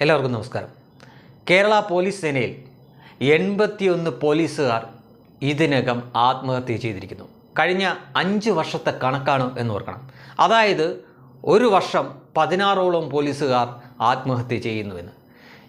എല്ലാവർക്കും നമസ്കാരം. കേരള പോലീസ് സേനയിൽ എൺപത്തിയൊന്ന് പോലീസുകാർ ഇതിനകം ആത്മഹത്യ ചെയ്തിരിക്കുന്നു. കഴിഞ്ഞ അഞ്ച് വർഷത്തെ കണക്കാണ് എന്ന് ഓർക്കണം. അതായത് ഒരു വർഷം പതിനാറോളം പോലീസുകാർ ആത്മഹത്യ ചെയ്യുന്നുവെന്ന്.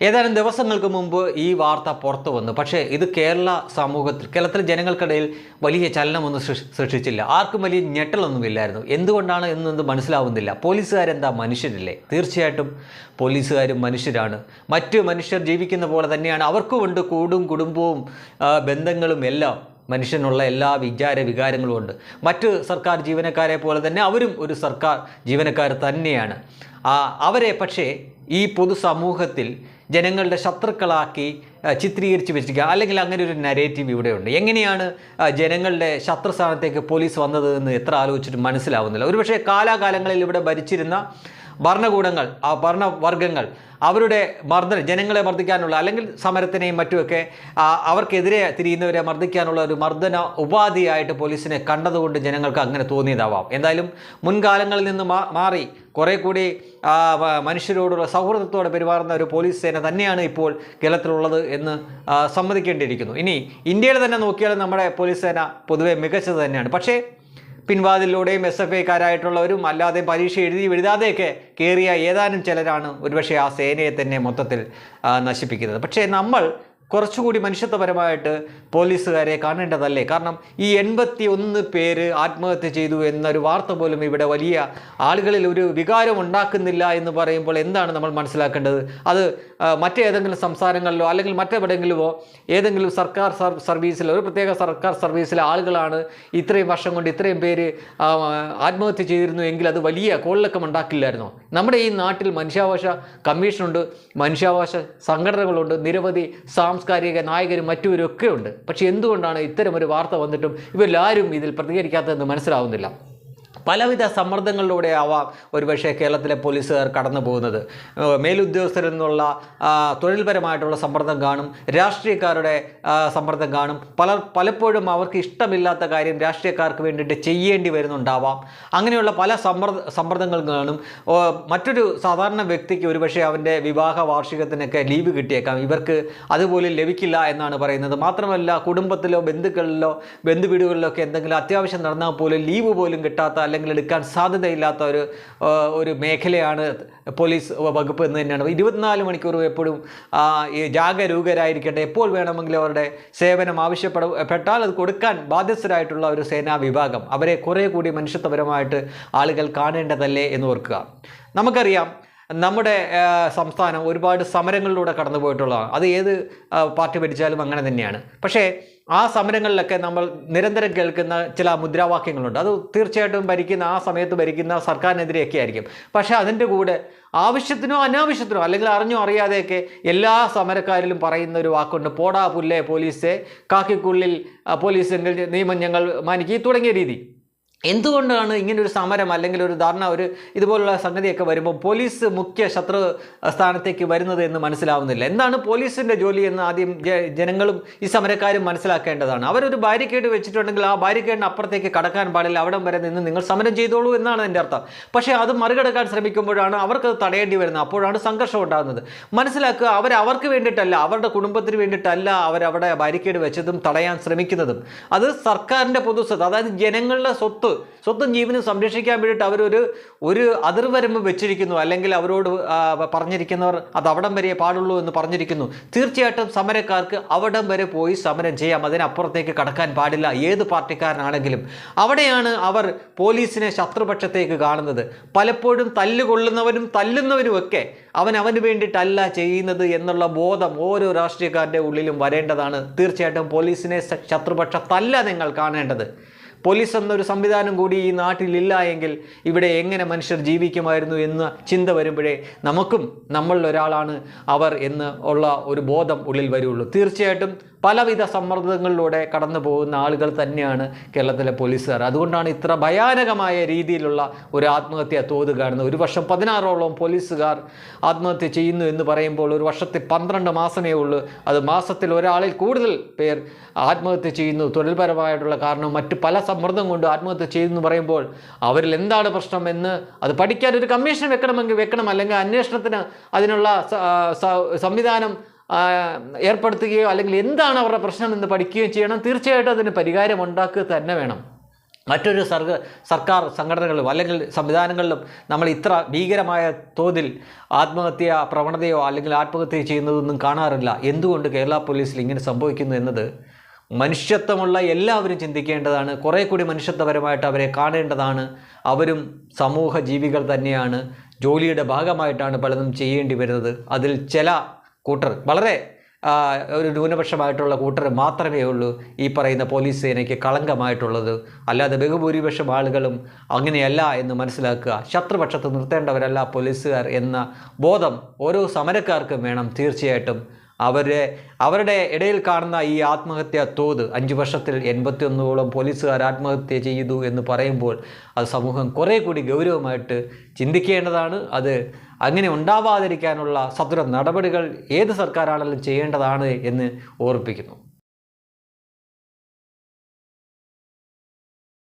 ഏതാനും ദിവസങ്ങൾക്ക് മുമ്പ് ഈ വാർത്ത പുറത്തു വന്നു. പക്ഷേ ഇത് കേരള സമൂഹത്തിൽ കേരളത്തിലെ ജനങ്ങൾക്കിടയിൽ വലിയ ചലനമൊന്നും സൃഷ്- സൃഷ്ടിച്ചില്ല. ആർക്കും വലിയ ഞെട്ടലൊന്നുമില്ലായിരുന്നു. എന്തുകൊണ്ടാണ് എന്നൊന്നും മനസ്സിലാവുന്നില്ല. പോലീസുകാരെന്താ മനുഷ്യരില്ലേ? തീർച്ചയായിട്ടും പോലീസുകാരും മനുഷ്യരാണ്. മറ്റ് മനുഷ്യർ ജീവിക്കുന്ന പോലെ തന്നെയാണ്. അവർക്കുമുണ്ട് കൂടും കുടുംബവും ബന്ധങ്ങളും എല്ലാം. മനുഷ്യനുള്ള എല്ലാ വിചാര വികാരങ്ങളും ഉണ്ട്. മറ്റ് സർക്കാർ ജീവനക്കാരെ പോലെ തന്നെ അവരും ഒരു സർക്കാർ ജീവനക്കാർ തന്നെയാണ്. അവരെ പക്ഷേ ഈ പൊതുസമൂഹത്തിൽ ജനങ്ങളുടെ ശത്രുക്കളാക്കി ചിത്രീകരിച്ച് വെച്ചിരിക്കുക. അല്ലെങ്കിൽ അങ്ങനെ ഒരു നരേറ്റീവ് ഇവിടെയുണ്ട്. എങ്ങനെയാണ് ജനങ്ങളുടെ ശത്രു സ്ഥാനത്തേക്ക് പോലീസ് വന്നത് എന്ന് എത്ര ആലോചിച്ചിട്ട് മനസ്സിലാവുന്നില്ല. ഒരുപക്ഷെ കാലാകാലങ്ങളിൽ ഇവിടെ ഭരിച്ചിരുന്ന ഭരണകൂടങ്ങൾ ആ ഭരണവർഗങ്ങൾ അവരുടെ മർദ്ദനം ജനങ്ങളെ മർദ്ദിക്കാനുള്ള അല്ലെങ്കിൽ സമരത്തിനെയും മറ്റുമൊക്കെ അവർക്കെതിരെ തിരിയുന്നവരെ മർദ്ദിക്കാനുള്ള ഒരു മർദ്ദന ഉപാധിയായിട്ട് പോലീസിനെ കണ്ടതുകൊണ്ട് ജനങ്ങൾക്ക് അങ്ങനെ തോന്നിയതാവാം. എന്തായാലും മുൻകാലങ്ങളിൽ നിന്ന് മാറി കുറേ കൂടി മനുഷ്യരോടുള്ള സൗഹൃദത്തോടെ പെരുമാറുന്ന ഒരു പോലീസ് സേന തന്നെയാണ് ഇപ്പോൾ കേരളത്തിലുള്ളത് എന്ന് സമ്മതിക്കേണ്ടിയിരിക്കുന്നു. ഇനി ഇന്ത്യയിൽ തന്നെ നോക്കിയാൽ നമ്മുടെ പോലീസ് സേന പൊതുവെ മികച്ചത് തന്നെയാണ്. പക്ഷേ പിൻവാതിലൂടെയും എസ് എഫ് ഐക്കാരായിട്ടുള്ളവരും അല്ലാതെ പരീക്ഷ എഴുതി എഴുതാതെയൊക്കെ കയറിയ ഏതാനും ചിലരാണ് ഒരുപക്ഷെ ആ സേനയെ തന്നെ മൊത്തത്തിൽ നശിപ്പിക്കുന്നത്. പക്ഷേ നമ്മൾ കുറച്ചുകൂടി മനുഷ്യത്വപരമായിട്ട് പോലീസുകാരെ കാണേണ്ടതല്ലേ? കാരണം ഈ എൺപത്തി ഒന്ന് പേര് ആത്മഹത്യ ചെയ്തു എന്നൊരു വാർത്ത പോലും ഇവിടെ വലിയ ആളുകളിൽ ഒരു വികാരം ഉണ്ടാക്കുന്നില്ല എന്ന് പറയുമ്പോൾ എന്താണ് നമ്മൾ മനസ്സിലാക്കേണ്ടത്? അത് മറ്റേതെങ്കിലും സംസ്ഥാനങ്ങളിലോ അല്ലെങ്കിൽ മറ്റെവിടെയെങ്കിലുമോ ഏതെങ്കിലും സർക്കാർ സർ- സർവീസിലോ ഒരു പ്രത്യേക സർക്കാർ സർവീസിലെ ആളുകളാണ് ഇത്രയും വർഷം കൊണ്ട് ഇത്രയും പേര് ആത്മഹത്യ ചെയ്തിരുന്നു എങ്കിൽ അത് വലിയ കോളിളക്കം ഉണ്ടാക്കില്ലായിരുന്നോ? നമ്മുടെ ഈ നാട്ടിൽ മനുഷ്യാവകാശ കമ്മീഷനുണ്ട് മനുഷ്യാവകാശ സംഘടനകളുണ്ട് നിരവധി സാംസ്കാരിക നായകരും മറ്റുവരും ഒക്കെ ഉണ്ട്. പക്ഷേ എന്തുകൊണ്ടാണ് ഇത്തരം ഒരു വാർത്ത വന്നിട്ടും ഇവരെല്ലാവരും ഇതിൽ പ്രതികരിക്കാത്തതെന്ന് മനസ്സിലാവുന്നില്ല? പലവിധ സമ്മർദ്ദങ്ങളിലൂടെ ആവാം ഒരുപക്ഷെ കേരളത്തിലെ പോലീസുകാർ കടന്നു പോകുന്നത്. മേലുദ്യോഗസ്ഥരിൽ നിന്നുള്ള തൊഴിൽപരമായിട്ടുള്ള സമ്മർദ്ദം കാണും രാഷ്ട്രീയക്കാരുടെ സമ്മർദ്ദം കാണും. പല പലപ്പോഴും അവർക്ക് ഇഷ്ടമില്ലാത്ത കാര്യം രാഷ്ട്രീയക്കാർക്ക് വേണ്ടിയിട്ട് ചെയ്യേണ്ടി വരുന്നുണ്ടാവാം. അങ്ങനെയുള്ള പല സമ്മർദ്ദ സമ്മർദ്ദങ്ങൾ കാണും. മറ്റൊരു സാധാരണ വ്യക്തിക്ക് ഒരുപക്ഷെ അവന്റെ വിവാഹ വാർഷികത്തിനൊക്കെ ലീവ് കിട്ടിയേക്കാം. ഇവർക്ക് അതുപോലെ ലഭിക്കില്ല എന്നാണ് പറയുന്നത്. മാത്രമല്ല കുടുംബത്തിലോ ബന്ധുക്കളിലോ ബന്ധുവീടുകളിലോ ഒക്കെ എന്തെങ്കിലും അത്യാവശ്യം നടന്നാൽ പോലും ലീവ് പോലും കിട്ടാത്ത അല്ലെങ്കിൽ എടുക്കാൻ സാധ്യതയില്ലാത്ത ഒരു ഒരു മേഖലയാണ് പോലീസ് വകുപ്പ് എന്ന് തന്നെയാണ്. ഇരുപത്തിനാല് മണിക്കൂർ എപ്പോഴും ജാഗരൂകരായിരിക്കട്ടെ എപ്പോൾ വേണമെങ്കിലും അവരുടെ സേവനം ആവശ്യപ്പെട്ടാൽ അത് കൊടുക്കാൻ ബാധ്യസ്ഥരായിട്ടുള്ള ഒരു സേനാ വിഭാഗം. അവരെ കുറേ കൂടി മനുഷ്യത്വപരമായിട്ട് ആളുകൾ കാണേണ്ടതല്ലേ എന്ന് ഓർക്കുക. നമുക്കറിയാം നമ്മുടെ സംസ്ഥാനം ഒരുപാട് സമരങ്ങളിലൂടെ കടന്നു പോയിട്ടുള്ളതാണ് അത് ഏത് പാർട്ടി ഭരിച്ചാലും അങ്ങനെ തന്നെയാണ്. പക്ഷേ ആ സമരങ്ങളിലൊക്കെ നമ്മൾ നിരന്തരം കേൾക്കുന്ന ചില മുദ്രാവാക്യങ്ങളുണ്ട്. അത് തീർച്ചയായിട്ടും ഭരിക്കുന്ന ആ സമയത്ത് ഭരിക്കുന്ന സർക്കാരിനെതിരെയൊക്കെ ആയിരിക്കും. പക്ഷേ അതിന്റെ കൂടെ ആവശ്യത്തിനോ അനാവശ്യത്തിനോ അല്ലെങ്കിൽ അറിഞ്ഞോ അറിയാതെയൊക്കെ എല്ലാ സമരക്കാരിലും പറയുന്ന ഒരു വാക്കുണ്ട്. പോടാ പുല്ലേ പോലീസെ കാക്കിക്കുള്ളിൽ പോലീസ് നിയമം ഞങ്ങൾ മാനിക്കി. തുടങ്ങിയ രീതി. എന്തുകൊണ്ടാണ് ഇങ്ങനെ ഒരു സമരം അല്ലെങ്കിൽ ഒരു ധർണ ഒരു ഇതുപോലുള്ള സംഗതിയൊക്കെ വരുമ്പോൾ പോലീസ് മുഖ്യ ശത്രു സ്ഥാനത്തേക്ക് വരുന്നത് എന്ന് മനസ്സിലാവുന്നില്ല? എന്താണ് പോലീസിന്റെ ജോലി എന്ന് ആദ്യം ജനങ്ങളും ഈ സമരക്കാരും മനസ്സിലാക്കേണ്ടതാണ്? അവരൊരു ബാരിക്കേഡ് വെച്ചിട്ടുണ്ടെങ്കിൽ ആ ബാരിക്കേഡിന് അപ്പുറത്തേക്ക് കടക്കാൻ പാടില്ല അവിടം വരെ നിന്ന് നിങ്ങൾ സമരം ചെയ്തോളൂ എന്നാണ് എന്റെ അർത്ഥം. പക്ഷേ അത് മറികടക്കാൻ ശ്രമിക്കുമ്പോഴാണ് അവർക്കത് തടയേണ്ടി വരുന്നത്. അപ്പോഴാണ് സംഘർഷം ഉണ്ടാകുന്നത്. മനസ്സിലാക്കുക അവർ അവർക്ക് വേണ്ടിയിട്ടല്ല അവരുടെ കുടുംബത്തിന് വേണ്ടിയിട്ടല്ല അവരവിടെ ബാരിക്കേഡ് വെച്ചതും തടയാൻ ശ്രമിക്കുന്നതും. അത് സർക്കാരിന്റെ പൊതുസ്വത്ത് അതായത് ജനങ്ങളുടെ സ്വത്ത് സ്വത്തും ജീവനും സംരക്ഷിക്കാൻ വേണ്ടിയിട്ട് അവരൊരു ഒരു അതിർവരമ്പ് വെച്ചിരിക്കുന്നു. അല്ലെങ്കിൽ അവരോട് പറഞ്ഞിരിക്കുന്നവർ അത് അവിടം വരെ പാടുള്ളൂ എന്ന് പറഞ്ഞിരിക്കുന്നു. തീർച്ചയായിട്ടും സമരക്കാർക്ക് അവിടം വരെ പോയി സമരം ചെയ്യാം. അതിനപ്പുറത്തേക്ക് കടക്കാൻ പാടില്ല. ഏത് പാർട്ടിക്കാരനാണെങ്കിലും. അവിടെയാണ് അവർ പോലീസിനെ ശത്രുപക്ഷത്തേക്ക് കാണുന്നത്. പലപ്പോഴും തല്ലുകൊള്ളുന്നവനും തല്ലുന്നവനും ഒക്കെ അവൻ അവന് വേണ്ടിയിട്ടല്ല ചെയ്യുന്നത് എന്നുള്ള ബോധം ഓരോ രാഷ്ട്രീയക്കാരുടെ ഉള്ളിലും വരേണ്ടതാണ്. തീർച്ചയായിട്ടും പോലീസിനെ ശത്രുപക്ഷത്തല്ല നിങ്ങൾ കാണേണ്ടത്. പോലീസ് എന്നൊരു സംവിധാനം കൂടി ഈ നാട്ടിലില്ല എങ്കിൽ ഇവിടെ എങ്ങനെ മനുഷ്യർ ജീവിക്കുമായിരുന്നു എന്ന ചിന്ത വരുമ്പോഴേ നമുക്കും നമ്മളിൽ ഒരാളാണ് അവർ എന്ന് ഉള്ള ഒരു ബോധം ഉള്ളിൽ വരുള്ളൂ. തീർച്ചയായിട്ടും പലവിധ സമ്മർദ്ദങ്ങളിലൂടെ കടന്നു പോകുന്ന ആളുകൾ തന്നെയാണ് കേരളത്തിലെ പോലീസുകാർ. അതുകൊണ്ടാണ് ഇത്ര ഭയാനകമായ രീതിയിലുള്ള ഒരു ആത്മഹത്യ തോത് കാണുന്നത്. ഒരു വർഷം പതിനാറോളം പോലീസുകാർ ആത്മഹത്യ ചെയ്യുന്നു എന്ന് പറയുമ്പോൾ ഒരു വർഷത്തിൽ പന്ത്രണ്ട് മാസമേ ഉള്ളൂ. അത് മാസത്തിൽ ഒരാളിൽ കൂടുതൽ പേർ ആത്മഹത്യ ചെയ്യുന്നു. തൊഴിൽപരമായിട്ടുള്ള കാരണം മറ്റ് പല സമ്മർദ്ദം കൊണ്ട് ആത്മഹത്യ ചെയ്യുന്നു പറയുമ്പോൾ അവരിൽ എന്താണ് പ്രശ്നം എന്ന് അത് പഠിക്കാൻ ഒരു കമ്മീഷൻ വെക്കണമെങ്കിൽ വെക്കണം. അല്ലെങ്കിൽ അന്വേഷണത്തിന് അതിനുള്ള സംവിധാനം ഏർപ്പെടുത്തുകയോ അല്ലെങ്കിൽ എന്താണ് അവരുടെ പ്രശ്നം എന്ന് പഠിക്കുകയും ചെയ്യണം. തീർച്ചയായിട്ടും അതിന് പരിഹാരം ഉണ്ടാക്കുക തന്നെ വേണം. മറ്റൊരു സർഗ സർക്കാർ സംഘടനകളിലും അല്ലെങ്കിൽ സംവിധാനങ്ങളിലും നമ്മൾ ഇത്ര ഭീകരമായ തോതിൽ ആത്മഹത്യ പ്രവണതയോ അല്ലെങ്കിൽ ആത്മഹത്യ ചെയ്യുന്നതൊന്നും കാണാറില്ല. എന്തുകൊണ്ട് കേരള പോലീസിൽ ഇങ്ങനെ സംഭവിക്കുന്നു എന്നത് മനുഷ്യത്വമുള്ള എല്ലാവരും ചിന്തിക്കേണ്ടതാണ്. കുറേ കൂടി മനുഷ്യത്വപരമായിട്ട് അവരെ കാണേണ്ടതാണ്. അവരും സമൂഹ ജീവികൾ തന്നെയാണ്. ജോലിയുടെ ഭാഗമായിട്ടാണ് പലതും ചെയ്യേണ്ടി വരുന്നത്. അതിൽ ചില കൂട്ടർ. വളരെ ഒരു ന്യൂനപക്ഷമായിട്ടുള്ള കൂട്ടർ മാത്രമേ ഉള്ളൂ ഈ പറയുന്ന പോലീസ് സേനയ്ക്ക് കളങ്കമായിട്ടുള്ളത്. അല്ലാതെ ബഹുഭൂരിപക്ഷം ആളുകളും അങ്ങനെയല്ല എന്ന് മനസ്സിലാക്കുക. ശത്രുപക്ഷത്ത് നിർത്തേണ്ടവരല്ല പോലീസുകാർ എന്ന ബോധം ഓരോ സമരക്കാർക്കും വേണം തീർച്ചയായിട്ടും. അവരെ അവരുടെ ഇടയിൽ കാണുന്ന ഈ ആത്മഹത്യ തോത് അഞ്ച് വർഷത്തിൽ എൺപത്തിയൊന്നോളം പോലീസുകാർ ആത്മഹത്യ ചെയ്തു എന്ന് പറയുമ്പോൾ അത് സമൂഹം കുറേ കൂടി ഗൗരവമായിട്ട് ചിന്തിക്കേണ്ടതാണ്. അത് അങ്ങനെ ഉണ്ടാവാതിരിക്കാനുള്ള സത്വര നടപടികൾ ഏത് സർക്കാരാണെങ്കിലും ചെയ്യേണ്ടതാണ് എന്ന് ഓർപ്പിക്കുന്നു